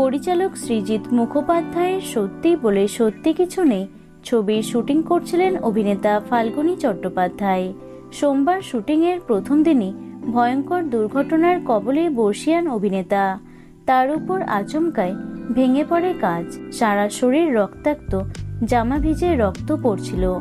পরিচালক সৃজিত মুখোপাধ্যায়ের সত্যি বলে সত্যি কিছু নেই। ছবির শুটিং করছিলেন অভিনেতা ফাল্গুনী চট্টোপাধ্যায়। সোমবার শুটিংয়ের প্রথম দিনই ভয়ঙ্কর দুর্ঘটনার কবলে বর্ষিয়ান অভিনেতা। তার উপর আচমকায় ভেঙে পড়ে কাজ। সারা শরীর রক্তাক্ত, জামা ভিজে রক্ত পড়ছিল।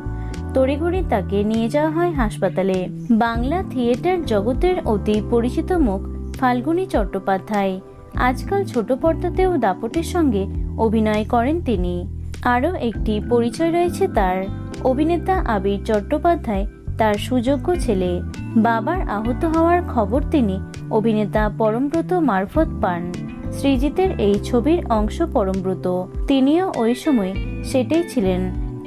তড়িঘড়ি তাকে নিয়ে যাওয়া হয় হাসপাতালে। বাংলা থিয়েটার জগতের অতি পরিচিত মুখ ফাল্গুনী চট্টোপাধ্যায়। আজকাল ছোট পর্দাতেও দাপটের সঙ্গে অভিনয় করেন তিনি। আরও একটি পরিচয় রয়েছে তার। অভিনেতা আবির চট্টোপাধ্যায়, তার সুযোগ্য ছেলে। বাবার আহত হওয়ার খবর তিনি অভিনেতা পরমব্রত মারফত পান। সৃজিতের এই ছবির অংশ পরমব্রত। তিনিও ওই সময় সেটাই ছিলেন।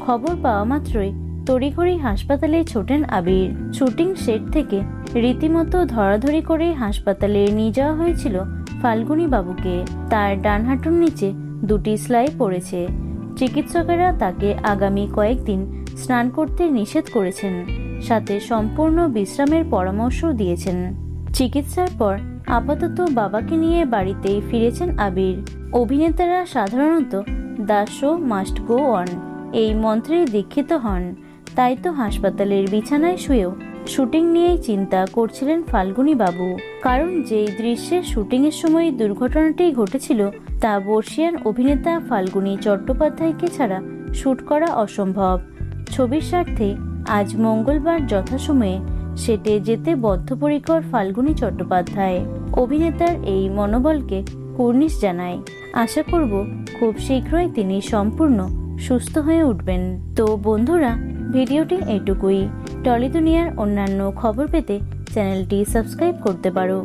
খবর পাওয়া মাত্রই তড়িঘড়ি হাসপাতালে ছোটেন আবির। শুটিং সেট থেকে রীতিমতো ধরাধরি করে হাসপাতালে নিয়ে যাওয়া হয়েছিল ফাল্গুনী বাবুকে তার ডান হাঁটুর নিচে দুটি সেলাই পড়েছে। চিকিৎসকেরা তাকে আগামী কয়েকদিন স্নান করতে নিষেধ করেছেন, সাথে সম্পূর্ণ বিশ্রামের পরামর্শ দিয়েছেন। চিকিৎসার পর আপাতত বাবাকে নিয়ে বাড়িতেই ফিরেছেন আবির। অভিনেতারা সাধারণত the show must go on এই মন্ত্রে দীক্ষিত হন। তাই তো হাসপাতালের বিছানায় শুয়েও শুটিং নিয়েই চিন্তা করছিলেন ফাল্গুনী বাবু কারণ যেই দৃশ্যের শুটিংয়ের সময় দুর্ঘটনাটি ঘটেছিল, তা বর্ষিয়ান অভিনেতা ফাল্গুনী চট্টোপাধ্যায়কে ছাড়া শ্যুট করা অসম্ভব। ছবির স্বার্থে আজ মঙ্গলবার যথাসময়ে সেটে যেতে বদ্ধপরিকর ফাল্গুনী চট্টোপাধ্যায়। অভিনেতার এই মনোবলকে কুর্নিশ জানায়। আশা করব খুব শীঘ্রই তিনি সম্পূর্ণ সুস্থ হয়ে উঠবেন। তো বন্ধুরা, ভিডিওটি এটুকুই। টলি দুনিয়ার অন্যান্য খবর পেতে চ্যানেলটি সাবস্ক্রাইব করতে পারো।